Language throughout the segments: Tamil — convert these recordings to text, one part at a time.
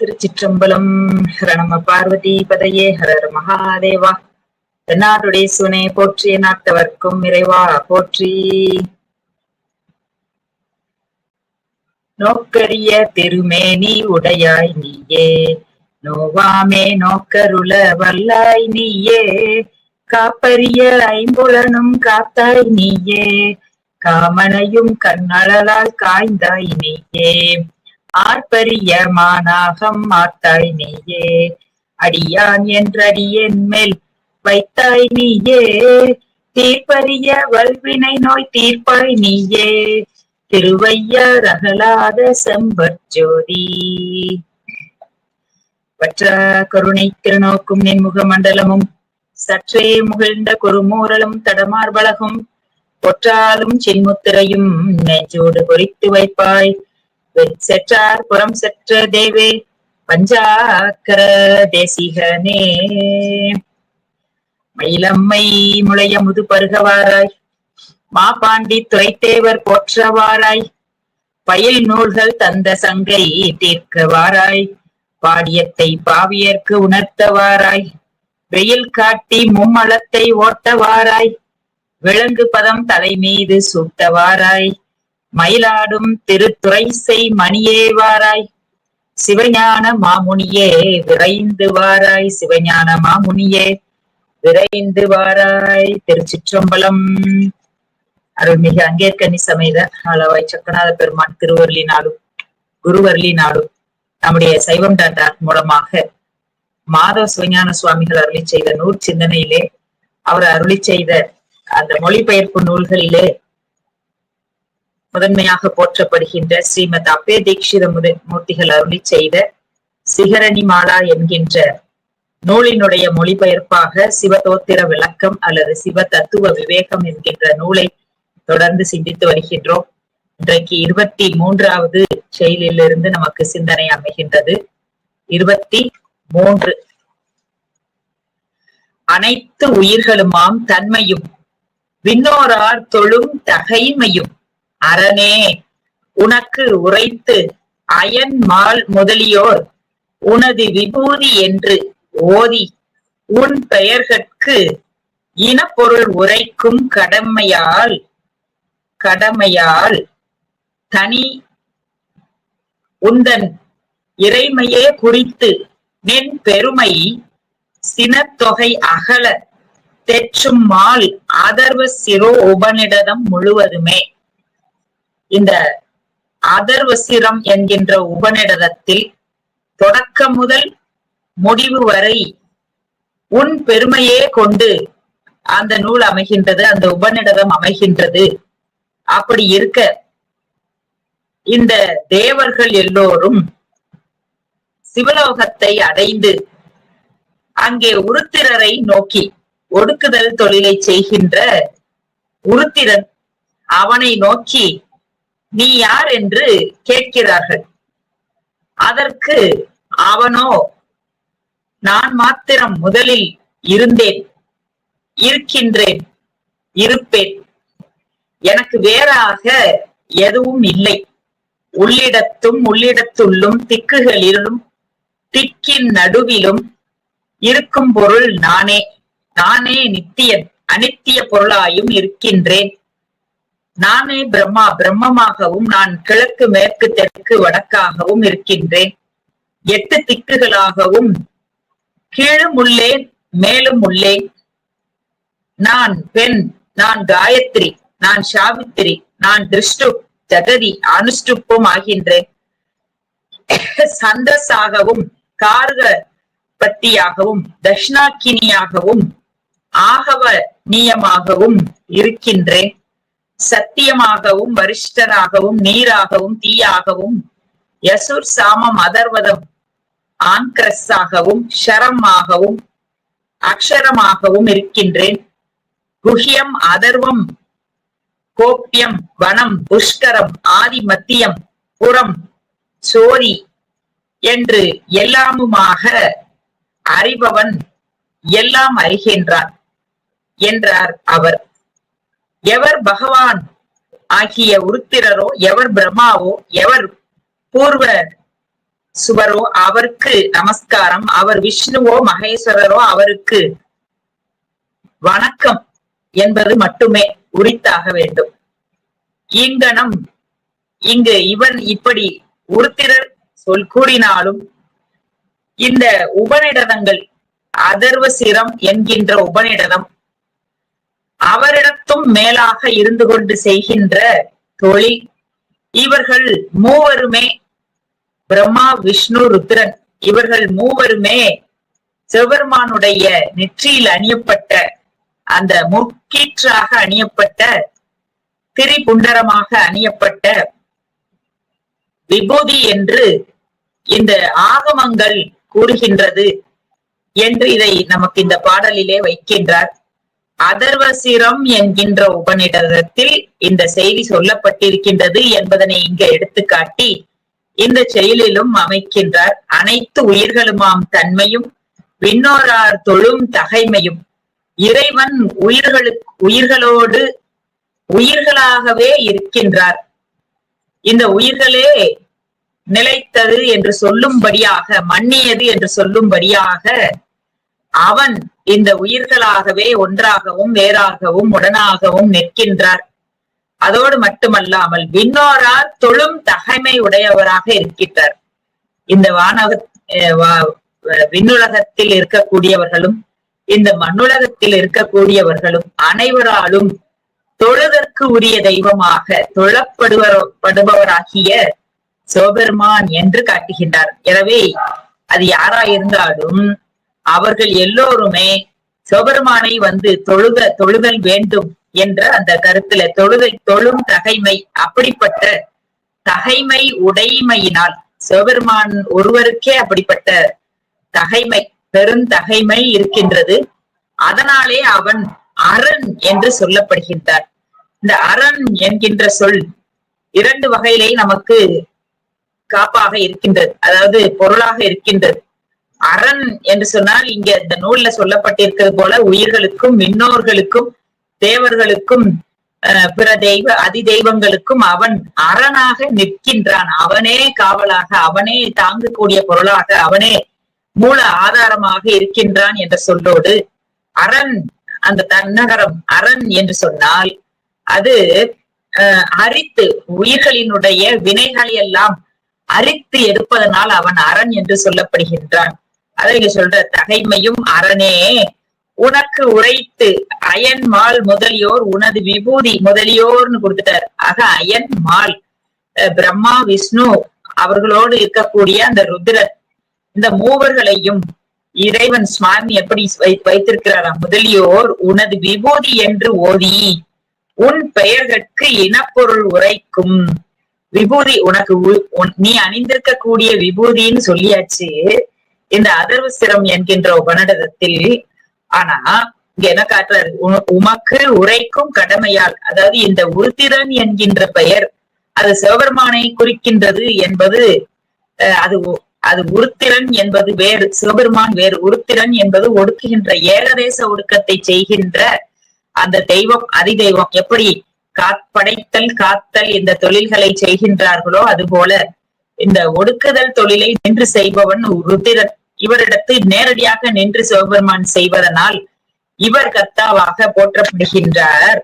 திருச்சிற்றம்பலம். ஹரணம பார்வதி பதையே ஹரர் மகாதேவா. தென்னாடுடைய சுனை போற்றிய நாட்டவர்க்கும் இறைவா போற்றி. நோக்கரிய திருமேனி உடையாய் நீயே. நோவாமே நோக்கருள வல்லாய் நீயே. காப்பரிய ஐம்புலனும் காத்தாய் நீயே. காமனையும் கண்ணழலால் காய்ந்தாய் நீயே. ஆர்ப்பரியமானாகம் மாத்தாய் நீயே. அடியான் என்றடியேன் மேல் வைத்தாய் நீயே. தீர்ப்பரிய வல்வினை நோய் தீர்ப்பாய் நீயே. திருவையார் அகலாத செம்பற்ஜோதி வற்ற கருணை திருநோக்கும் நின்முக மண்டலமும் சற்றே முகிழ்ந்த குறுமூரலும் தடமார்பலகும் ஒற்றாலும் சின்முத்திரையும் நெஞ்சோடு பொறித்து வைப்பாய். செற்றார் புறம் செற்ற தேவே பஞ்சாக்கர தேசிகனே. மயிலம்மை முளைய முது பருகவாராய் மாபாண்டி துறைத்தேவர் போற்றவாராய் பயில் நூல்கள் தந்த சங்கை தீர்க்கவாராய் பாடியத்தை பாவியர்க்கு உணர்த்தவாராய் வெயில் காட்டி மும்மலத்தை ஓட்டவாராய் விலங்கு பதம் தலை மீது சூட்டவாராய் மயிலாடும் திருத்துறைசை மணியேவாராய் சிவஞான மாமுனியே விரைந்து வாராய். சிவஞான மாமுனியே விரைந்து வாராய். திருச்சிற்றம்பலம். அருள்மிகு அங்கேற்கனி சமைத அளவாய் சக்கநாத பெருமான் திருவருளி நாடும் குருவருளி நாடும் நம்முடைய சைவம் டாட்டார் மூலமாக மாதவ சிவஞான சுவாமிகள் அருளி செய்த நூற் சிந்தனையிலே அவர் அருளி செய்த அந்த மொழிபெயர்ப்பு நூல்களிலே முதன்மையாக போற்றப்படுகின்ற ஸ்ரீமத் அப்பே தீட்சித முத மூர்த்திகள் அருளி செய்த சிகரணி மாலா என்கின்ற நூலினுடைய மொழிபெயர்ப்பாக சிவதோத்திர விளக்கம் அல்லது சிவ தத்துவ விவேகம் என்கின்ற நூலை தொடர்ந்து சிந்தித்து வருகின்றோம். இன்றைக்கு இருபத்தி மூன்றாவது செயலிலிருந்து நமக்கு சிந்தனை அமைகின்றது. இருபத்தி மூன்று. அனைத்து உயிர்களுமாம் தன்மையும் விண்ணோரார் தொழும் தகைமையும் அரணே உனக்கு உரைத்து அயன் மால் முதலியோர் உனது விபூதி என்று ஓதி உன் பெயர்கட்கு இனப்பொருள் உரைக்கும் கடமையால் கடமையால் தனி உந்தன் இறைமையே குறித்து நின் பெருமை சினத்தொகை அகல தெற்றும் மால் அதர்வ சிரோ உபநிடதம் முழுவதுமே. இந்த அதர்வசிரம் என்கின்ற உபநிடதத்தில் தொடக்கம் முதல் முடிவு வரை உன் பெருமையே கொண்டு அந்த நூல் அமைகின்றது அந்த உபநிடதம் அமைகின்றது. அப்படி இருக்க இந்த தேவர்கள் எல்லோரும் சிவலோகத்தை அடைந்து அங்கே உருத்திரரை நோக்கி ஒடுக்குதல் தொழிலை செய்கின்ற உருத்திரன் அவனை நோக்கி நீ யார் என்று கேட்கிறார்கள். அதற்கு அவனோ நான் மாத்திரம் முதலில் இருந்தேன் இருக்கின்றேன் இருப்பேன். எனக்கு வேறாக எதுவும் இல்லை. உள்ளிடத்தும் உள்ளிடத்துள்ளும் திக்குகளிலும் திக்கின் நடுவிலும் இருக்கும் பொருள் நானே. நானே நித்தியன் அனித்திய பொருளாயும் இருக்கின்றேன். நானே பிரம்மா பிரம்மமாகவும் நான் கிழக்கு மேற்கு தெற்கு வடக்காகவும் இருக்கின்றேன். எட்டு திக்குகளாகவும் கீழும் உள்ளேன் மேலும் உள்ளேன் நான் பெண் நான் காயத்ரி நான் சாவித்திரி நான் திருஷ்டு ஜகதி அனுஷ்டுப்பும் ஆகின்றேன். சந்தஸாகவும் கார்க பத்தியாகவும் தட்சிணாக்கினியாகவும் ஆகவ நீயமாகவும் இருக்கின்றேன். சத்தியமாகவும் வரிஷ்டராகவும் நீராகவும் தீயாகவும் யசுர் சாமம் அதர்வதம் ஆன்கிரஸாகவும் ஷரமாகவும் அக்ஷரமாகவும் இருக்கின்றேன். குஹ்யம் அதர்வம் கோப்பியம் வனம் புஷ்கரம் ஆதி மத்தியம் புறம் சோரி என்று எல்லாமுமாக அறிபவன் எல்லாம் அறிகின்றான் என்றார் அவர். எவர் பகவான் ஆகிய உருத்திரரோ எவர் பிரம்மாவோ எவர் பூர்வ சுவரோ அவருக்கு நமஸ்காரம் அவர் விஷ்ணுவோ மகேஸ்வரரோ அவருக்கு வணக்கம் என்பது மட்டுமே உரித்தாக வேண்டும். இங்கனம் இங்கு இவன் இப்படி உருத்திரர் சொல் கூறினாலும் இந்த உபநிடதங்கள் அதர்வ சிரம் என்கின்ற உபநிடதம் அவரிடத்தும் மேலாக இருந்து கொண்டு செய்கின்ற தொழில். இவர்கள் மூவருமே பிரம்மா விஷ்ணு ருத்ரன். இவர்கள் மூவருமே சிவபெருமானுடைய நெற்றியில் அணியப்பட்ட அந்த முற்கீற்றாக அணியப்பட்ட திரிபுண்டரமாக அணியப்பட்ட விபூதி என்று இந்த ஆகமங்கள் கூறுகின்றது என்று இதை நமக்கு இந்த பாடலிலே வைக்கின்றார். அதர்வசிரம் என்கின்ற உபநிடதத்தில் இந்த செய்தி சொல்லப்பட்டிருக்கின்றது என்பதனை இங்க எடுத்துக்காட்டி இந்த செயலிலும் அமைக்கின்றார் அனைத்து உயிர்களுமாம் தன்மையும் விண்ணோரார் தொழும் தகைமையும். இறைவன் உயிர்களுக்கு உயிர்களோடு உயிர்களாகவே இருக்கின்றார். இந்த உயிர்களே நிலைத்தது என்று சொல்லும்படியாக மன்னியது என்று சொல்லும்படியாக அவன் இந்த உயிர்களாகவே ஒன்றாகவும் வேறாகவும் உடனாகவும் நிற்கின்றார். அதோடு மட்டுமல்லாமல் விண்ணோரார் தொழும் தகைமை உடையவராக இருக்கின்றார். இந்த வானக விண்ணுலகத்தில் இருக்கக்கூடியவர்களும் இந்த மண்ணுலகத்தில் இருக்கக்கூடியவர்களும் அனைவராலும் தொழுதற்கு உரிய தெய்வமாக தொழப்படுவர் படுபவராகிய சிவபெருமான் என்று காட்டுகின்றார். எனவே அது யாராயிருந்தாலும் அவர்கள் எல்லோருமே சிவபெருமானை வந்து தொழுக தொழுதல் வேண்டும் என்ற அந்த கருத்துல தொழுதை தொழும் தகைமை அப்படிப்பட்ட தகைமை உடைமையினால் சிவபெருமான் ஒருவருக்கே அப்படிப்பட்ட தகைமை பெருந்தகைமை இருக்கின்றது. அதனாலே அவன் அரண் என்று சொல்லப்படுகின்றார். இந்த அரண் என்கின்ற சொல் இரண்டு வகையிலே நமக்கு காப்பாக இருக்கின்றது. அதாவது பொருளாக இருக்கின்றது. அரண் என்று சொன்னால் இங்க இந்த நூல்ல சொல்லப்பட்டிருக்கிறது போல உயிர்களுக்கும் விண்ணோர்களுக்கும் தேவர்களுக்கும் பிற தெய்வ அதி தெய்வங்களுக்கும் அவன் அரணாக நிற்கின்றான். அவனே காவலாக அவனே தாங்கக்கூடிய பொருளாக அவனே மூல ஆதாரமாக இருக்கின்றான் என்ற சொல்லோடு அரண் அந்த தன்னகரம் அரண் என்று சொன்னால் அது அஹ், அரித்து உயிர்களினுடைய வினைகளை எல்லாம் அரித்து எடுப்பதனால் அவன் அரண் என்று சொல்லப்படுகின்றான். அதை இங்க சொல்ற தகைமையும் அரணே. உனக்கு உரைத்து அயன் மால் முதலியோர் உனது விபூதி முதலியோர்னு கொடுத்துட்டார். ஆக அயன் மால். பிரம்மா விஷ்ணு அவர்களோடு இருக்கக்கூடிய அந்த ருத்ரர் இந்த மூவர்களையும் இறைவன் சுவாமி எப்படி வைத்திருக்கிறாரா முதலியோர் உனது விபூதி என்று ஓதி உன் பெயர்களுக்கு இனப்பொருள் உரைக்கும். விபூதி உனக்கு உ- உன்- நீ அணிந்திருக்கக்கூடிய விபூதின்னு சொல்லியாச்சு. இந்த அதர்வசிரம் என்கின்ற உபநடதத்தில் ஆனா இங்க என்ன காட்டுறாரு? உமக்கு உரைக்கும் கடமையால் அதாவது இந்த உருத்திரன் என்கின்ற பெயர் அது சிவபெருமானை குறிக்கின்றது என்பது அது அது உருத்திரன் என்பது வேறு சிவபெருமான் வேறு உருத்திரன் என்பது ஒடுக்குகின்ற ஏகதேச ஒடுக்கத்தை செய்கின்ற அந்த தெய்வம் அதி தெய்வம் எப்படி காத் படைத்தல் காத்தல் இந்த தொழில்களை செய்கின்றார்களோ அதுபோல இந்த ஒடுக்குதல் தொழிலை நின்று செய்பவன் ருத்திரன் இவரிடத்து நேரடியாக நின்று சிவபெருமான் செய்வதனால் இவர் கர்த்தாவாக போற்றப்படுகின்றார்.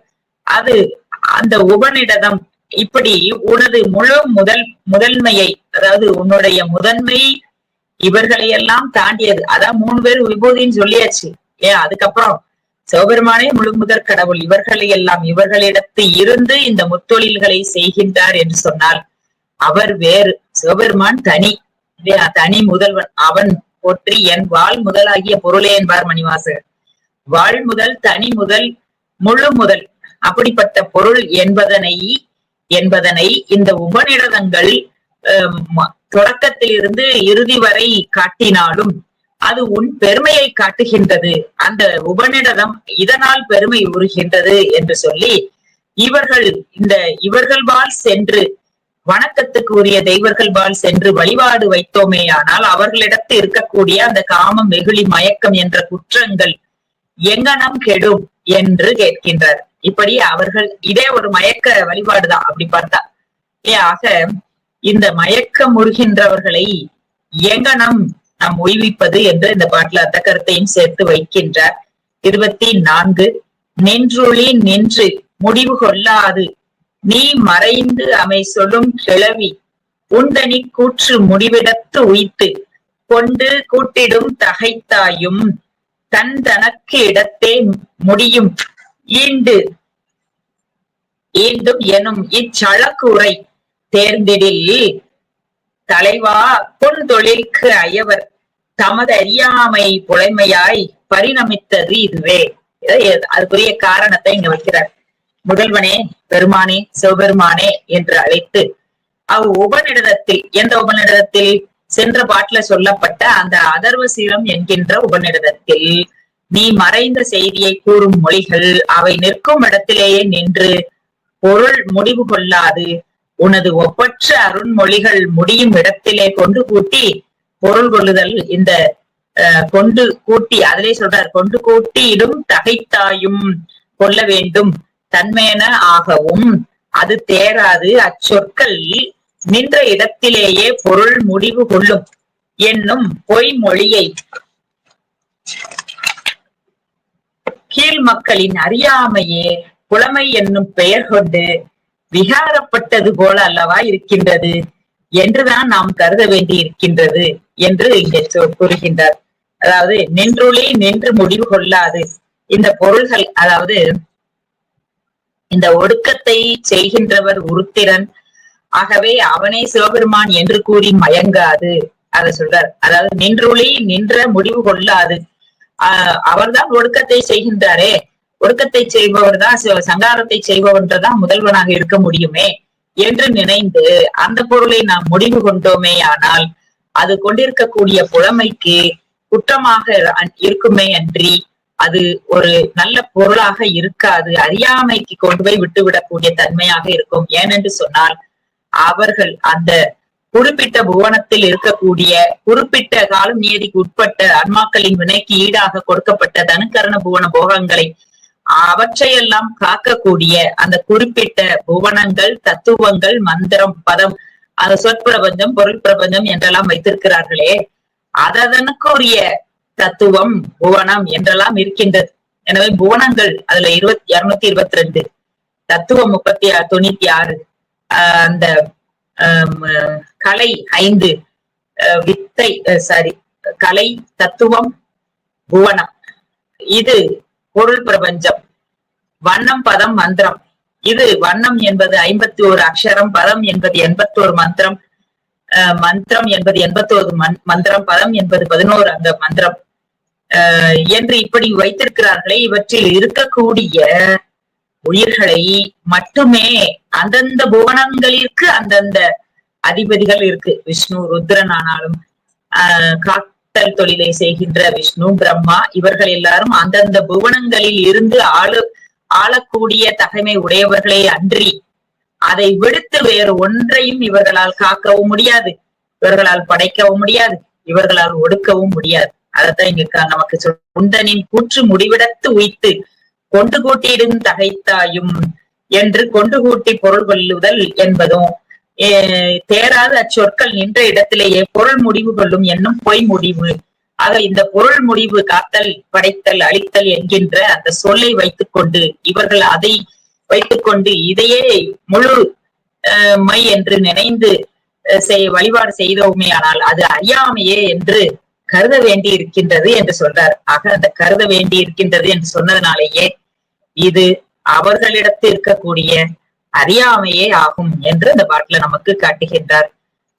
அது அந்த உபனிடதம் இப்படி உனது முழு முதல் முதன்மையை அதாவது உன்னுடைய முதன்மை இவர்களையெல்லாம் தாண்டியது. அதான் மூணு பேர் விபூதின்னு சொல்லியாச்சு. ஏன் அதுக்கப்புறம் சிவபெருமானே முழு முதற் கடவுள். இவர்களை எல்லாம் இவர்களிடத்து இருந்து இந்த முத்தொழில்களை செய்கின்றார் என்று சொன்னால் அவர் வேறு. சிவபெருமான் தனி. இல்லையா தனி முதல்வன். அவன் போற்றி என் வாழ் முதலாகிய பொருளே என்பார் மணிவாசகர். வாழ் முதல் தனி முதல் முழு முதல். அப்படிப்பட்ட பொருள் என்பதனை என்பதனை இந்த உபநிடதங்கள் தொடக்கத்திலிருந்து இறுதி வரை காட்டினாலும் அது உன் பெருமையை காட்டுகின்றது. அந்த உபநிடதம் இதனால் பெருமை உறுகின்றது என்று சொல்லி இவர்கள் இந்த இவர்கள் வாழ் சென்று வணக்கத்துக்கு உரிய தெய்வர்கள்பால் சென்று வழிபாடு வைத்தோமேயானால் அவர்களிடத்து இருக்கக்கூடிய அந்த காமம் வெகுளி மயக்கம் என்ற குற்றங்கள் எங்கனம் கெடும் என்று கேட்கின்றார். இப்படி அவர்கள் இதே ஒரு மயக்க வழிபாடுதான் அப்படி பார்த்தா. ஏ, ஆக இந்த மயக்கம் முறுகின்றவர்களை எங்கனம் நாம் உய்விப்பது என்று இந்த பாட்டுல அந்த கருத்தையும் சேர்த்து வைக்கின்றார். இருபத்தி நான்கு நின்றுளி நின்று முடிவு கொள்ளாது. நீ மறைந்து அமை சொல்லும் கிளவி உந்தனி கூற்று முடிவிடத்து உய்த்து கொண்டு கூட்டிடும் தகைத்தாயும் தன் தனக்கு இடத்தே முடியும். ஈண்டு ஈண்டும் எனும் இச்சழக்குரை தேர்ந்திடில் தலைவா பொன் தொழிற்கு அயவர் தமது அறியாமை புலைமையாய் பரிணமித்தது இதுவே. அதுக்குரிய காரணத்தை இங்க வைக்கிறார். முதல்வனே பெருமானே சிவபெருமானே என்று அழைத்து அவ் உபநிடதத்தில் எந்த உபநிடதத்தில்? சென்ற பாட்டுல சொல்லப்பட்ட அந்த அதர்வ சீரம் என்கின்ற உபநிடதத்தில் நீ மறைந்த செய்தியை கூறும் மொழிகள் அவை நிற்கும் இடத்திலேயே நின்று பொருள் முடிவு கொள்ளாது. உனது ஒப்பற்ற அருண்மொழிகள் முடியும் இடத்திலே கொண்டு கூட்டி பொருள் கொள்ளுதல் இந்த அஹ், கொண்டு கூட்டி அதிலே சொல்றார் கொண்டு கூட்டியிடும் தகைத்தாயும் கொள்ள வேண்டும். தன்மையன ஆகவும். அது தேராது. அச்சொற்கள் நின்ற இடத்திலேயே பொருள் முடிவு கொள்ளும் என்னும் பொய்மொழியை கீழ் மக்களின் அறியாமையே புலமை என்னும் பெயர் கொண்டு விகாரப்பட்டது போல அல்லவா இருக்கின்றது என்றுதான் நாம் கருத வேண்டி இருக்கின்றது என்று இங்கே கூறுகின்றார். அதாவது நின்றுளி நின்று முடிவு கொள்ளாது. இந்த பொருள்கள் அதாவது இந்த ஒடுக்கத்தை செய்கின்றவர் உருத்திரன். ஆகவே அவனே சிவபெருமான் என்று கூறி மயங்காது அத சொல்றார். அதாவது நின்றொளி நின்ற முடிவு கொள்ளாது. ஆஹ் அவர்தான் ஒடுக்கத்தை செய்கின்றாரே. ஒடுக்கத்தை செய்பவர் தான் சங்காரத்தை செய்பவன்றதான் முதல்வனாக இருக்க முடியுமே என்று நினைந்து அந்த பொருளை நாம் முடிவு கொண்டோமே ஆனால் அது கொண்டிருக்கக்கூடிய புலமைக்கு குற்றமாக இருக்குமே அன்றி அது ஒரு நல்ல பொருளாக இருக்காது. அறியாமைக்கு கொண்டு போய் விட்டுவிடக்கூடிய தன்மையாக இருக்கும். ஏனென்று சொன்னால் அவர்கள் அந்த குறிப்பிட்ட புவனத்தில் இருக்கக்கூடிய குறிப்பிட்ட காலம் நியதிக்கு உட்பட்ட அன்மாக்களின் வினைக்கு ஈடாக கொடுக்கப்பட்ட தனுக்கரண புவன போகங்களை அவற்றையெல்லாம் காக்கக்கூடிய அந்த குறிப்பிட்ட புவனங்கள் தத்துவங்கள் மந்திரம் பதம் அந்த சொற்பிரபஞ்சம் பொருள் பிரபஞ்சம் என்றெல்லாம் வைத்திருக்கிறார்களே. அதனுக்குரிய தத்துவம் புவனம் என்றெல்லாம் இருக்கின்றது. எனவே புவனங்கள் அதுல இருபத்தி இருநூத்தி இருபத்தி ரெண்டு தத்துவம் முப்பத்தி ஆறு தொண்ணூத்தி ஆறு. அந்த கலை ஐந்து. வித்தை சாரி கலை தத்துவம் புவனம். இது பொருள் பிரபஞ்சம். வண்ணம் பதம் மந்திரம். இது வண்ணம் என்பது ஐம்பத்தி ஒரு அக்ஷரம் பதம் என்பது எண்பத்தி ஒரு மந்திரம் மந்திரம் என்பது எண்பத்தோரு மந் மந்திரம் பதம் என்பது பதினோரு அந்த மந்திரம். என்று இப்படி வைத்திருக்கிறார்களே இவற்றில் இருக்கக்கூடிய உயிர்களை மட்டுமே அந்தந்த புவனங்களிற்கு அந்தந்த அதிபதிகள் இருக்கு. விஷ்ணு ருத்ரன் ஆனாலும் ஆஹ் காத்தல் தொழிலை செய்கின்ற விஷ்ணு பிரம்மா இவர்கள் எல்லாரும் அந்தந்த புவனங்களில் இருந்து ஆளு ஆளக்கூடிய தகைமை உடையவர்களே அன்றி அதை விடுத்து வேறு ஒன்றையும் இவர்களால் காக்கவும் முடியாது. இவர்களால் படைக்கவும் முடியாது. இவர்களால் ஒடுக்கவும் முடியாது. அதத்தான் இங்க நமக்கு சொல் உண்டனின் கூற்று முடிவிடத்து உய்த்து கொண்டு கூட்டிடும் தகைத்தாயும் என்று கொண்டு கூட்டி பொருள் கொள்ளுதல் என்பதும் தேராத அச்சொற்கள் நின்ற இடத்திலேயே பொருள் முடிவு கொள்ளும் என்னும் பொய் முடிவு. ஆக இந்த பொருள் முடிவு காத்தல் படைத்தல் அழித்தல் என்கின்ற அந்த சொல்லை வைத்துக்கொண்டு இவர்கள் அதை வைத்துக்கொண்டு இதையே முழு மை என்று நினைந்து செய் வழிபாடு செய்தோமே ஆனால் அது அறியாமையே என்று கருத வேண்டி இருக்கின்றது என்று சொல்றார். ஆக அந்த கருத வேண்டி இருக்கின்றது என்று சொன்னதுனாலேயே இது அவர்களிடத்தில் இருக்கக்கூடிய அறியாமையே ஆகும் என்று அந்த பாட்டுல நமக்கு காட்டுகின்றார்.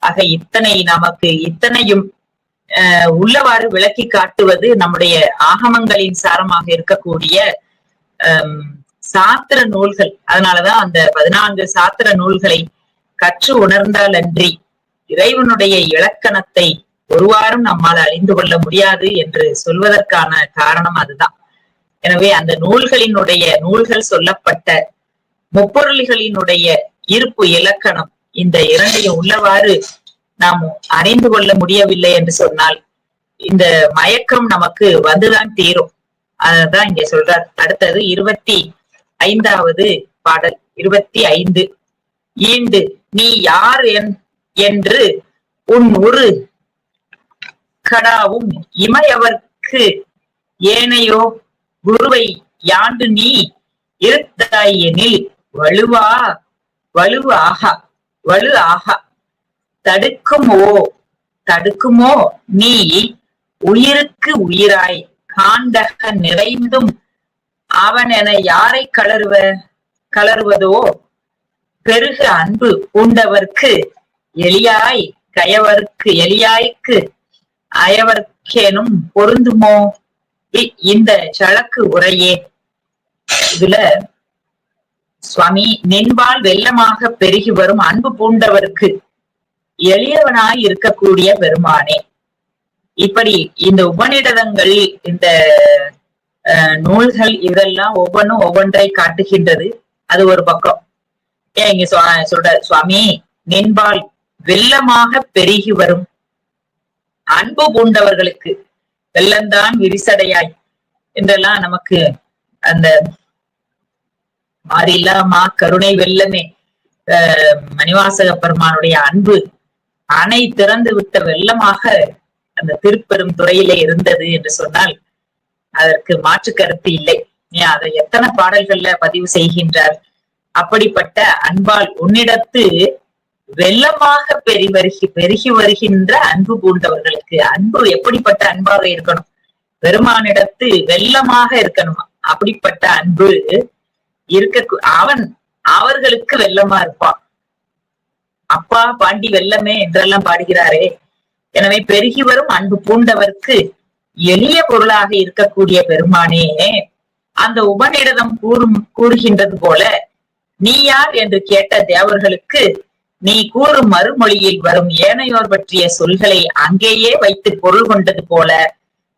ஆக இத்தனை நமக்கு இத்தனையும் உள்ளவாறு விளக்கி காட்டுவது நம்முடைய ஆகமங்களின் சாரமாக இருக்கக்கூடிய ஹம், சாத்திர நூல்கள். அதனாலதான் அந்த பதினான்கு சாத்திர நூல்களை கற்று உணர்ந்தால் அன்றி இறைவனுடைய இலக்கணத்தை ஒருவாரும் நம்மால் அழிந்து கொள்ள முடியாது என்று சொல்வதற்கான காரணம் அதுதான். எனவே அந்த நூல்களினுடைய நூல்கள் சொல்லப்பட்ட முப்பொருள்களினுடைய இருப்பு இலக்கணம் இந்த இரண்டையும் உள்ளவாறு நாம் அறிந்து கொள்ள முடியவில்லை என்று சொன்னால் இந்த மயக்கம் நமக்கு வந்துதான் தீரும். அதான் இங்க சொல்றார். அடுத்தது இருபத்தி ஐந்தாவது பாடல் இருபத்தி ஐந்து. ஈண்டு நீ யார் என் என்று உன் உரு கடாவும் இமையவர்க்கு ஏனையோ குருவை யாண்டு நீ இருத்தாயெனில் வலுவா வலு ஆகா வலு ஆகா. தடுக்குமோ தடுக்குமோ நீ உயிருக்கு உயிராய் காண்டக நிறைந்தும் அவன் என யாரை கலருவ கலருவதோ? பெருக அன்பு பூண்டவர்க்கு எளியாய் கயவர்க்கு எளியாய்க்கு அயவர்க்கேனும் பொருந்துமோ? இந்த சழக்கு உரையே. இதுல சுவாமி நின்பால் வெள்ளமாக பெருகி வரும் அன்பு பூண்டவர்க்கு எளியவனாய் இருக்கக்கூடிய பெருமானே. இப்படி இந்த உபநிடதங்கள் இந்த நூல்கள் இதெல்லாம் ஒவ்வொன்றும் ஒவ்வொன்றை காட்டுகின்றது. அது ஒரு பக்கம். ஏன் இங்க சொல்ற சுவாமி நின்பால் வெள்ளமாக பெருகி வரும் அன்பு பூண்டவர்களுக்கு வெள்ளந்தான் விரிசடையாய் என்றெல்லாம் நமக்கு அந்த மாறில்லா மா கருணை வெள்ளமே மணிவாசக பெருமானுடைய அன்பு அணை திறந்து விட்ட வெள்ளமாக அந்த திருப்பெரும் துறையிலே இருந்தது என்று சொன்னால் அதற்கு மாற்று கருத்து இல்லை. ஏன் அதை எத்தனை பாடல்கள்ல பதிவு செய்கின்றார்? அப்படிப்பட்ட அன்பால் உன்னிடத்து வெள்ளமாக பெருகி வருகி பெருகி வருகின்ற அன்பு பூண்டவர்களுக்கு அன்பு எப்படிப்பட்ட அன்பாக இருக்கணும்? பெருமானிடத்து வெள்ளமாக இருக்கணும்? அப்படிப்பட்ட அன்பு இருக்க அவன் அவர்களுக்கு வெள்ளமா இருப்பான் அப்பா பாண்டி வெள்ளமே என்றெல்லாம் பாடுகிறாரே. எனவே பெருகி வரும் அன்பு பூண்டவர்க்கு எளிய பொருளாக இருக்கக்கூடிய பெருமானே அந்த உபநிடதம் கூறும் கூறுகின்றது போல நீ யார் என்று கேட்ட தேவர்களுக்கு நீ கூறும் மறுமொழியில் வரும் ஏனையோர் பற்றிய சொல்களை அங்கேயே வைத்து பொருள் கொண்டது போல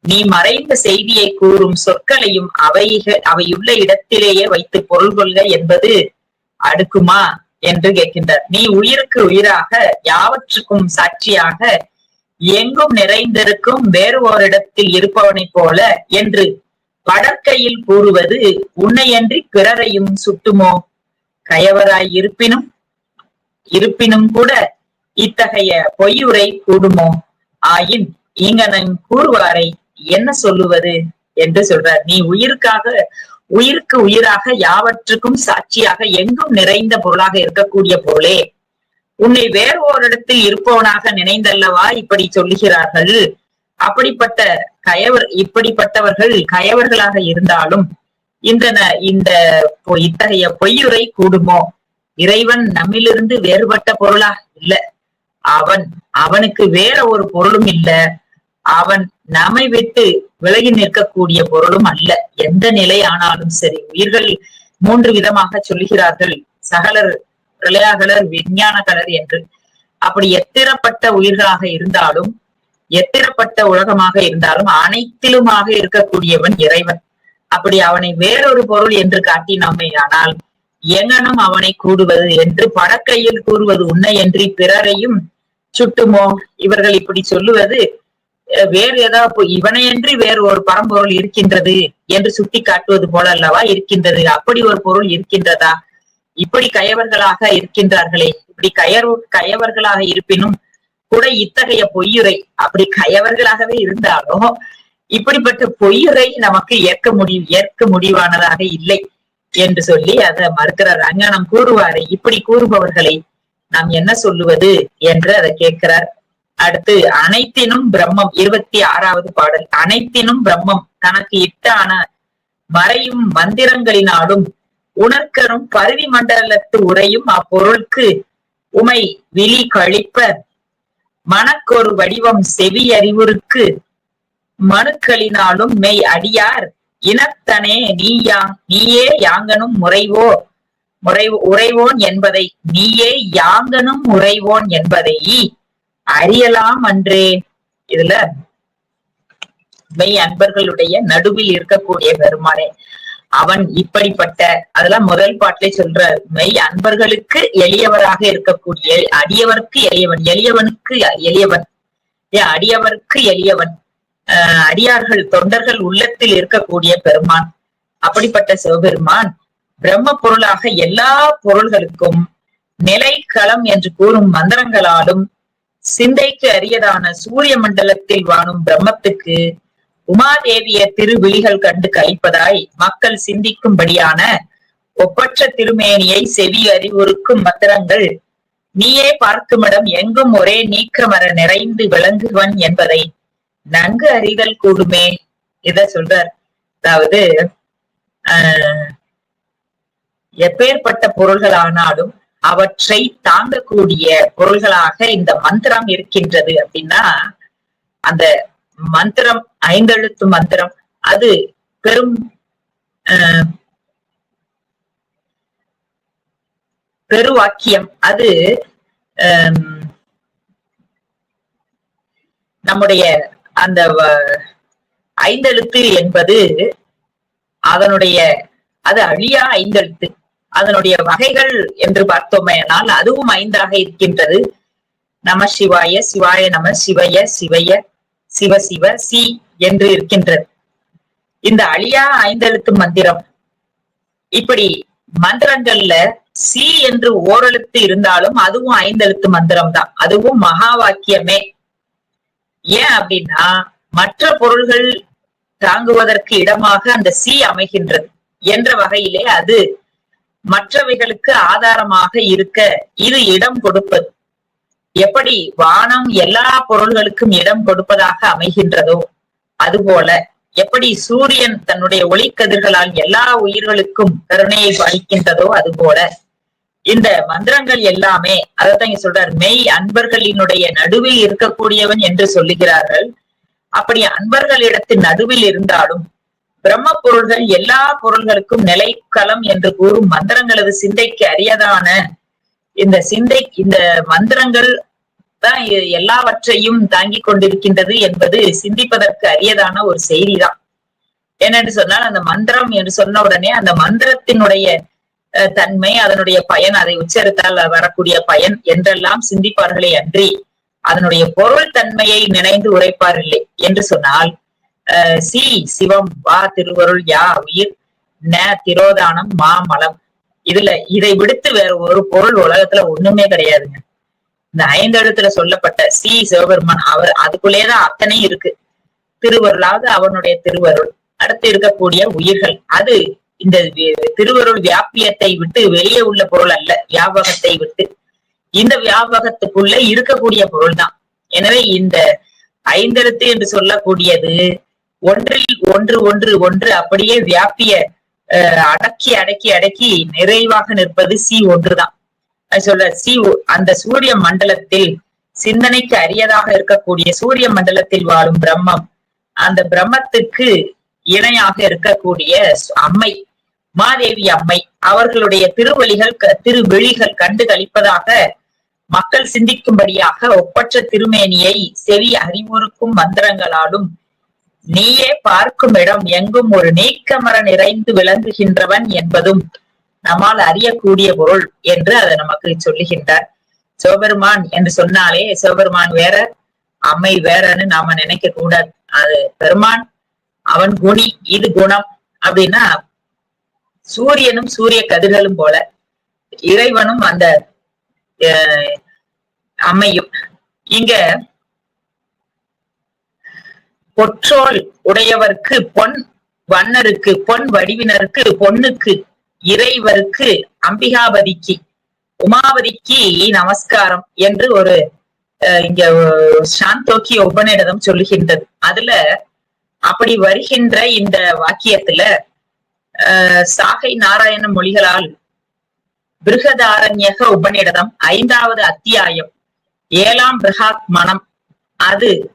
நீ மறைந்த செய்தியை கூறும் சொற்களையும் அவைகள் அவையுள்ள இடத்திலேயே வைத்து பொருள் கொள்க என்பது அடுக்குமா என்று கேட்கின்றார். நீ உயிருக்கு உயிராக யாவற்றுக்கும் சாட்சியாக எங்கும் நிறைந்திருக்கும் வேறு ஓரிடத்தில் இருப்பவனைப் போல என்று படற்கையில் கூறுவது உன்னையன்றி பிறரையும் சுட்டுமோ? கயவராய் இருப்பினும் இருப்பினும் கூட இத்தகைய பொய்யுரை கூடுமோ? ஆயின் இங்கனன் கூறுவாரை என்ன சொல்லுவது என்று சொல்றார். நீ உயிருக்காக உயிருக்கு உயிராக யாவற்றுக்கும் சாட்சியாக எங்கும் நிறைந்த பொருளாக இருக்கக்கூடிய பொருளே உன்னை வேறு ஓரிடத்தில் இருப்பவனாக நினைந்தல்லவா இப்படி சொல்லுகிறார்கள்? அப்படிப்பட்ட கயவர் இப்படிப்பட்டவர்கள் கயவர்களாக இருந்தாலும் இந்த இந்த பொ- இத்தகைய பொய்யுரை கூடுமோ? இறைவன் நம்மிலிருந்து வேறுபட்ட பொருளா? இல்ல. அவன் அவனுக்கு வேற ஒரு பொருளும் இல்ல. அவன் நம்மை விட்டு விலகி நிற்கக்கூடிய பொருளும் அல்ல. எந்த நிலை ஆனாலும் சரி. உயிர்கள் மூன்று விதமாக சொல்லுகிறார்கள். சகலர் பிரளயாகலர் விஞ்ஞான கலர் என்று. அப்படி எத்திரப்பட்ட உயிர்களாக இருந்தாலும் எத்திரப்பட்ட உலகமாக இருந்தாலும் அனைத்திலுமாக இருக்கக்கூடியவன் இறைவன். அப்படி அவனை வேறொரு பொருள் என்று காட்டினோமே ஆனால் எங்கனும் அவனை கூடுவது என்று படக்கையில் கூறுவது உன்னை என்று பிறரையும் சுட்டுமோ? இவர்கள் இப்படி சொல்லுவது வேறு ஏதாவது இவனையன்றி வேறு ஒரு பரம்பொருள் இருக்கின்றது என்று சுட்டி காட்டுவது போல அல்லவா இருக்கின்றது? அப்படி ஒரு பொருள் இருக்கின்றதா? இப்படி கயவர்களாக இருக்கின்றார்களே. இப்படி கயர் கயவர்களாக இருப்பினும் கூட இத்தகைய பொய்யுரை அப்படி கயவர்களாகவே இருந்தாலும் இப்படிப்பட்ட பொய்யுரை நமக்கு ஏற்க முடியும் ஏற்க முடிவானதாக இல்லை. என்று சொல்லி அதை மறுக்கிறார். அஞ்ஞானம் கூறுவாரை இப்படி கூறுபவர்களை நாம் என்ன சொல்லுவது? என்று அதை கேட்கிறார். அடுத்து அனைத்தினும் பிரம்மம் இருபத்தி ஆறாவது பாடல் அனைத்தினும் பிரம்மம் தனக்கு இட்டான மறையும் மந்திரங்களினாலும் உணர்க்கரும் பருவி மண்டலத்து உரையும் அப்பொருளுக்கு உமை விழி கழிப்ப மனக்கொரு வடிவம் செவி அறிவுருக்கு மனுக்களினாலும் மெய் அடியார் இனத்தனே நீயா நீயே யாங்கனும் முறைவோ முறை உறைவோன் என்பதை நீயே யாங்கனும் உறைவோன் என்பதை அறியலாம் அன்றே. இதுல மெய் அன்பர்களுடைய நடுவில் இருக்கக்கூடிய பெருமானே அவன் இப்படிப்பட்ட அதெல்லாம் முதல் பாட்டிலே சொல்ற மெய் அன்பர்களுக்கு எளியவராக இருக்கக்கூடிய அடியவர்க்கு எளியவன் எளியவனுக்கு எளியவன் ஏன் அடியவர்க்கு எளியவன். அடியார்கள் தொண்டர்கள் உள்ளத்தில் இருக்கக்கூடிய பெருமான். அப்படிப்பட்ட சிவபெருமான் பிரம்ம பொருளாக எல்லா பொருள்களுக்கும் நிலை களம் என்று கூறும் மந்திரங்களாலும் சிந்தைக்கு அரியதான சூரிய மண்டலத்தில் வாழும் பிரம்மத்துக்கு உமாதேவிய திருவிழிகள் கண்டு கழிப்பதாய் மக்கள் சிந்திக்கும்படியான ஒப்பற்ற திருமேனியை செவி அறிவுறுக்கும் மந்திரங்கள் நீயே பார்க்குமிடம் எங்கும் ஒரே நீக்கமர நிறைந்து விளங்குவன் என்பதை நன்கு அறிதல் கூடுமே இத சொல்றார். அதாவது ஆஹ் எப்பேற்பட்ட பொருள்கள் ஆனாலும் அவற்றை தாங்கக்கூடிய பொருள்களாக இந்த மந்திரம் இருக்கின்றது அப்படின்னா அந்த மந்திரம் ஐந்தெழுத்து மந்திரம் அது பெரும் ஆஹ் பெருவாக்கியம். அது நம்முடைய அந்த ஐந்தெழுத்து என்பது அதனுடைய அது அழியா ஐந்தெழுத்து. அதனுடைய வகைகள் என்று பார்த்தோமேனால் அதுவும் ஐந்தாக இருக்கின்றது. நம சிவாய சிவாய நம சிவய சிவய சிவ சிவ சி என்று இருக்கின்றது. இந்த அழியா ஐந்தெழுத்து மந்திரம். இப்படி மந்திரங்கள்ல சி என்று ஓரெழுத்து இருந்தாலும் அதுவும் ஐந்தெழுத்து மந்திரம் தான் அதுவும் மகா வாக்கியமே. ஏன் அப்படின்னா மற்ற பொருள்கள் தாங்குவதற்கு இடமாக அந்த சி அமைகின்றது என்ற வகையிலே அது மற்றவைகளுக்கு ஆதாரமாக இருக்க இது இடம் கொடுப்பது. எப்படி வானம் எல்லா பொருள்களுக்கும் இடம் கொடுப்பதாக அமைகின்றதோ அதுபோல எப்படி சூரியன் தன்னுடைய ஒளிக்கதிர்களால் எல்லா உயிர்களுக்கும் கருணையை அளிக்கின்றதோ அதுபோல இந்த மந்திரங்கள் எல்லாமே அதைத்தான் இங்க சொல்றார் மெய் அன்பர்களினுடைய நடுவில் இருக்கக்கூடியவன் என்று சொல்லுகிறார்கள். அப்படி அன்பர்களிடத்தின் நடுவில் இருந்தாலும் பிரம்ம பொருள்கள் எல்லா பொருள்களுக்கும் நிலைக்களம் என்று கூறும் மந்திரங்களது சிந்தைக்கு அரியதான இந்த சிந்தை இந்த மந்திரங்கள் தான் எல்லாவற்றையும் தாங்கிக் கொண்டிருக்கின்றது என்பது சிந்திப்பதற்கு அரியதான ஒரு செய்திதான். ஏனென்று சொன்னால் அந்த மந்திரம் என்று சொன்ன உடனே அந்த மந்திரத்தினுடைய தன்மை அதனுடைய பயன் அதை உச்சரித்தால் வரக்கூடிய பயன் என்றெல்லாம் சிந்திப்பார்களே அன்றி அதனுடைய பொருள் தன்மையை நினைந்து உரைப்பாரில்லை என்று சொன்னால் சி சிவம் வா திருவருள் யா உயிர் ந திரோதானம் மா மலம். இதுல இதை விடுத்து வேற ஒரு பொருள் உலகத்துல ஒண்ணுமே கிடையாதுங்க. இந்த ஐந்தெழுத்துல சொல்லப்பட்ட சி சிவபெருமான் அவர் அதுக்குள்ளேதான் அத்தனை இருக்கு. திருவருளாவது அவனுடைய திருவருள். அடுத்து இருக்கக்கூடிய உயிர்கள். அது இந்த திருவருள் வியாபியத்தை விட்டு வெளியே உள்ள பொருள் அல்ல வியாபகத்தை விட்டு. இந்த வியாபகத்துக்குள்ள இருக்கக்கூடிய பொருள் தான் எனவே இந்த ஐந்தெழுத்து என்று சொல்லக்கூடியது ஒன்றில் ஒன்று ஒன்று ஒன்று அப்படியே வியாபிய அடக்கி அடக்கி அடக்கி நிறைவாக நிற்பது சி ஒன்றுதான். அது சொல்ற சி அந்த சூரிய மண்டலத்தில் சிந்தனைக்கு அரியதாக இருக்கக்கூடிய சூரிய மண்டலத்தில் வாழும் பிரம்மம் அந்த பிரம்மத்துக்கு இணையாக இருக்கக்கூடிய அம்மை மாதேவி அம்மை அவர்களுடைய திருவழிகள் திருவெளிகள் கண்டு கழிப்பதாக மக்கள் சிந்திக்கும்படியாக ஒப்பற்ற திருமேனியை செவி அறிவுறுக்கும் மந்திரங்களாலும் நீயே பார்க்கும் இடம் எங்கும் ஒரு நீக்கமர நிறைந்து விளங்குகின்றவன் என்பதும் நம்மால் அறியக்கூடிய பொருள் என்று அதை நமக்கு சொல்லுகின்றார். சிவபெருமான் என்று சொன்னாலே சிவபெருமான் வேற அம்மை வேறன்னு நாம நினைக்க கூடாது அது பெருமான் அவன் குணி இது குணம் அப்படின்னா சூரியனும் சூரிய கதிர்களும் போல இறைவனும் அந்த அஹ், அம்மையும். இங்க பொற்றோல் உடையவர்க்கு பொன் வண்ணருக்கு பொன் வடிவினருக்கு பொண்ணுக்கு இறைவருக்கு அம்பிகாபதிக்கு உமாபதிக்கு நமஸ்காரம் என்று ஒரு அஹ், இங்க சாந்தோக்கி சாந்தோக்கிய உபநிடதம் சொல்லுகின்றது. அதுல அப்படி வருகின்ற இந்த வாக்கியத்துல சாகை நாராயண மொழிகளால் பிருகதாரண்யக உபநிடதம் ஐந்தாவது அத்தியாயம். ஏழாம் பிருகாத் மனம் அது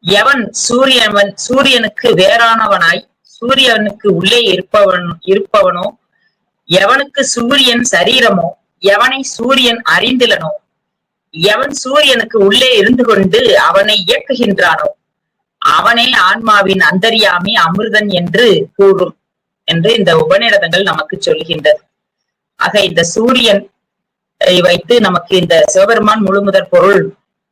எவன் சூரியவன் சூரியனுக்கு வேறானவனாய் சூரியனுக்கு உள்ளே இருப்பவன் இருப்பவனோ எவனுக்கு சூரியன் சரீரமோ எவனை சூரியன் அறிந்திலனோ எவன் சூரியனுக்கு உள்ளே இருந்து கொண்டு அவனை இயக்குகின்றானோ அவனே ஆன்மாவின் அந்தரியாமி அமிர்தன் என்று கூறும். என்று இந்த உபநிடதங்கள் நமக்கு சொல்கின்றது. ஆக இந்த சூரியன் வைத்து நமக்கு இந்த சிவபெருமான் முழுமுதற் பொருள்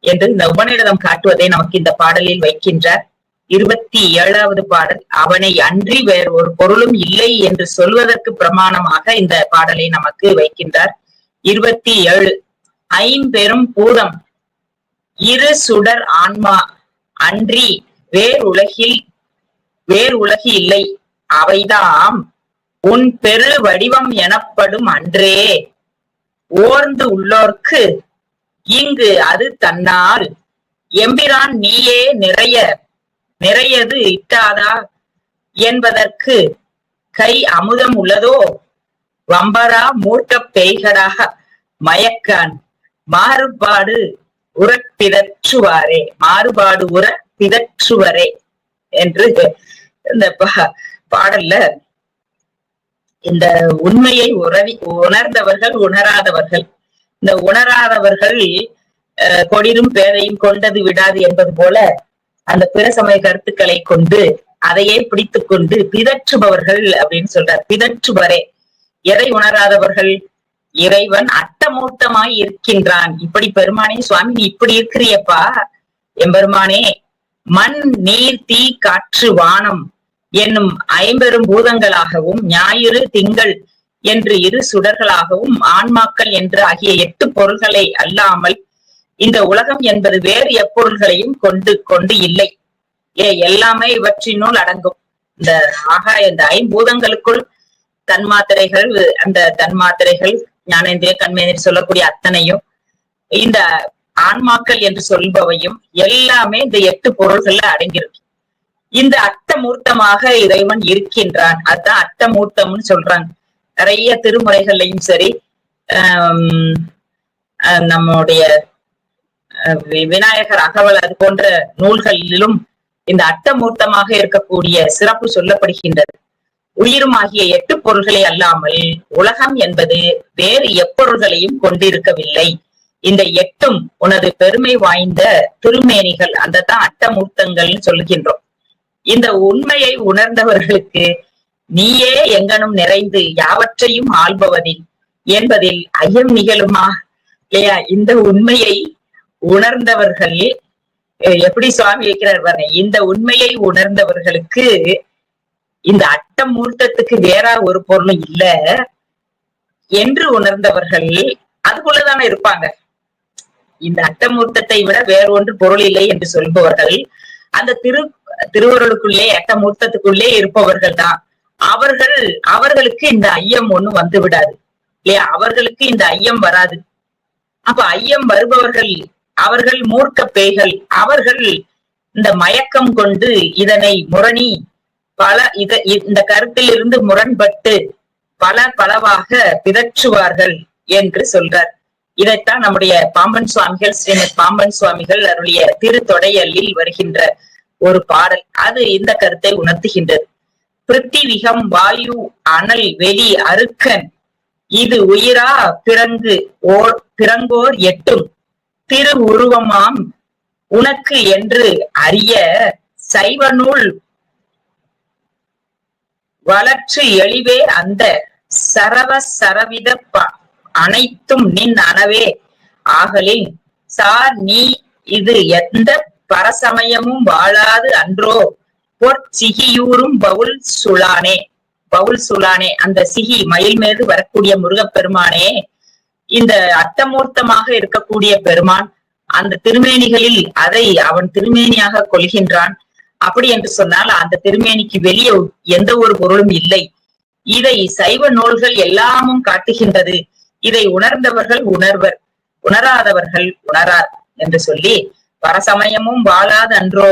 என்று இந்த உபநிடதம் காட்டுவதை நமக்கு இந்த பாடலில் வைக்கின்றார். இருபத்தி ஏழாவது பாடல் அவனை அன்றி வேறு ஒரு பொருளும் இல்லை என்று சொல்வதற்கு பிரமாணமாக இந்த பாடலை நமக்கு வைக்கின்றார். இருபத்தி ஏழு ஐம்பெரும் பூதம் இரு சுடர் ஆன்மா அன்றி வேறு உலகில் வேறு உலகு இல்லை. அவைதாம். உன் பெரு வடிவம் எனப்படும் அன்றே. ஓர்ந்து உள்ளோர்க்கு இங்கு அது தன்னால். எம்பிரான் நீயே நிறைய நிறையது இட்டாதா? என்பதற்கு கை அமுதம் உள்ளதோ? வம்பரா மூர்க்கப் பேய்கடாக மயக்கான். மாறுபாடு உறப் பிதற்றுவாரே மாறுபாடு உர பிதற்றுவரே என்று இந்த பாடல்ல இந்த உண்மையை உறவி உணர்ந்தவர்கள் உணராதவர்கள். இந்த உணராதவர்கள் அஹ், கொடிரும் பேதையும் கொண்டது விடாது என்பது போல அந்த பிற சமய கருத்துக்களை கொண்டு அதையே பிடித்துக் கொண்டு பிதற்றுபவர்கள் அப்படின்னு சொல்றார். பிதற்றுபரே எதை உணராதவர்கள்? இறைவன் அட்டமூட்டமாய் இருக்கின்றான். இப்படி பெருமானே சுவாமி நீ இப்படி இருக்கிறியப்பா. எம்பெருமானே மண் நீர் தீ காற்று வானம் என்னும் ஐம்பெரும் பூதங்களாகவும் ஞாயிறு திங்கள் என்று இரு சுடர்களாகவும் ஆன்மாக்கள் என்று ஆகிய எட்டு பொருள்களை அல்லாமல் இந்த உலகம் என்பது வேறு எப்பொருள்களையும் கொண்டு கொண்டு இல்லை. ஏ எல்லாமே இவற்றினுள் அடங்கும். இந்த ஆகா இந்த ஐம்பூதங்களுக்குள் தன்மாத்திரைகள் அந்த தன்மாத்திரைகள் ஞானேந்திரிய கண்மேந்திரி சொல்லக்கூடிய அத்தனையும் இந்த ஆன்மாக்கள் என்று சொல்பவையும் எல்லாமே இந்த எட்டு பொருள்கள்ல அடங்கியிருக்கு. இந்த அட்டமூர்த்தமாக இறைவன் இருக்கின்றான். அதுதான் அட்டமூர்த்தம்னு சொல்றாங்க. நிறைய திருமுறைகள்லையும் சரி நம்முடைய விநாயகர் அகவல் அது போன்ற நூல்களிலும் இந்த அட்டமூர்த்தமாக இருக்கக்கூடிய சிறப்பு சொல்லப்படுகின்றது. உயிருமாகிய எட்டு பொருள்களை அல்லாமல் உலகம் என்பது வேறு எப்பொருள்களையும் கொண்டிருக்கவில்லை. இந்த எட்டும் உனது பெருமை வாய்ந்த திருமேனிகள் அந்த தான் அட்டமூர்த்தங்கள்னு சொல்லுகின்றோம் இந்த உண்மையை உணர்ந்தவர்களுக்கு நீயே எங்கனும் நிறைந்து யாவற்றையும் ஆள்பவதில் என்பதில் ஐயம் நிகழுமா? இல்லையா இந்த உண்மையை உணர்ந்தவர்கள் எப்படி சுவாமி வைக்கிறார் இந்த உண்மையை உணர்ந்தவர்களுக்கு இந்த அட்டமூர்த்தத்துக்கு வேற ஒரு பொருளும் இல்ல. என்று உணர்ந்தவர்கள் அதுக்குள்ளதானே இருப்பாங்க. இந்த அட்டமூர்த்தத்தை விட வேறு ஒன்று பொருள் இல்லை என்று சொல்பவர்கள் அந்த திரு திருவருளுக்குள்ளே அட்டமூர்த்தத்துக்குள்ளே இருப்பவர்கள் தான் அவர்கள் அவர்களுக்கு இந்த ஐயம் ஒண்ணு வந்து விடாது இல்லையா? அவர்களுக்கு இந்த ஐயம் வராது. அப்ப ஐயம் வருபவர்கள் அவர்கள் மூர்க்க பேய்கள் அவர்கள் இந்த மயக்கம் கொண்டு இதனை முரணி பல இத இந்த கருத்திலிருந்து முரண்பட்டு பல பலவாக பிதற்றுவார்கள் என்று சொல்றார். இதைத்தான் நம்முடைய பாம்பன் சுவாமிகள் ஸ்ரீமத் பாம்பன் சுவாமிகள் அவருடைய திருத்தொடையலில் வருகின்ற ஒரு பாடல். அது இந்த கருத்தை உணர்த்துகின்றது. பிருத்திவிகம் வாயு அனல் வெளி அருக்கன் இது உயிரா பிறங்கு ஓர் பிறங்கோர் எட்டும். திரு உருவமாம் உனக்கு என்று அறிய சைவ நூல் வளர்ச்சி எளிவே அந்த சரவ சரவித ப- அனைத்தும் நின் அனவே. ஆகலின் சார் நீ இது எந்த பரசமயமும் வாழாது அன்றோ. பொற்சிகியூரும் பவுல் சுலானே பவுல் சுலானே அந்த சிகி மயில் மீது வரக்கூடிய முருகப்பெருமானே. இந்த அர்த்தமூர்த்தமாக இருக்கக்கூடிய பெருமான் அந்த திருமேனிகளில் அதை அவன் திருமேனியாக கொள்கின்றான். அப்படி என்று சொன்னால் அந்த திருமேனிக்கு வெளியே எந்த ஒரு பொருளும் இல்லை. இதை சைவ நூல்கள் எல்லாமும் காட்டுகின்றது. இதை உணர்ந்தவர்கள் உணர்வர். உணராதவர்கள் உணரார் என்று சொல்லி பரசமயமும் வாழாத அன்றோ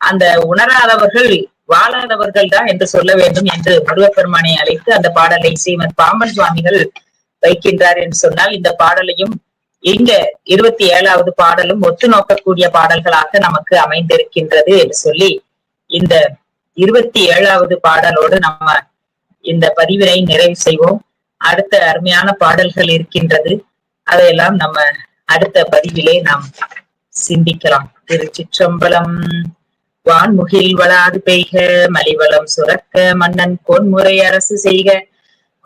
அந்த உணராதவர்கள் வாழாதவர்கள் தான் என்று சொல்ல வேண்டும் என்று முருகப்பெருமானை அழைத்து அந்த பாடலை ஸ்ரீமத் பாம்பன் சுவாமிகள் வைக்கின்றார் என்று சொன்னால் இந்த பாடலையும் இங்க இருபத்தி ஏழாவது பாடலும் ஒத்து நோக்கக்கூடிய பாடல்களாக நமக்கு அமைந்திருக்கின்றது என்று சொல்லி இந்த இருபத்தி ஏழாவது பாடலோடு நம்ம இந்த பதிவினை நிறைவு செய்வோம். அடுத்த அருமையான பாடல்கள் இருக்கின்றது. அதையெல்லாம் நம்ம அடுத்த பதிவிலே நாம் சிந்திக்கலாம். திருச்சிற்றம்பலம். வான்முகில் வளாது பெய்க மலிவளம் சுரக்க மன்னன் பொன்முறை அரசு செய்க.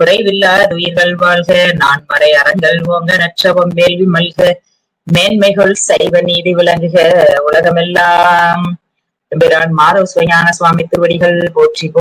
குறைவில்லாத உயிர்கள் வாழ்க நான் மறை அறங்கள் ஓங்க நற்றவம் வேள்வி மல்க. மேன்மைகள் சைவ நீதி விளங்குக உலகமெல்லாம். எம்பிரான் மாதவ சுவையான சுவாமி திருவடிகள் போற்றி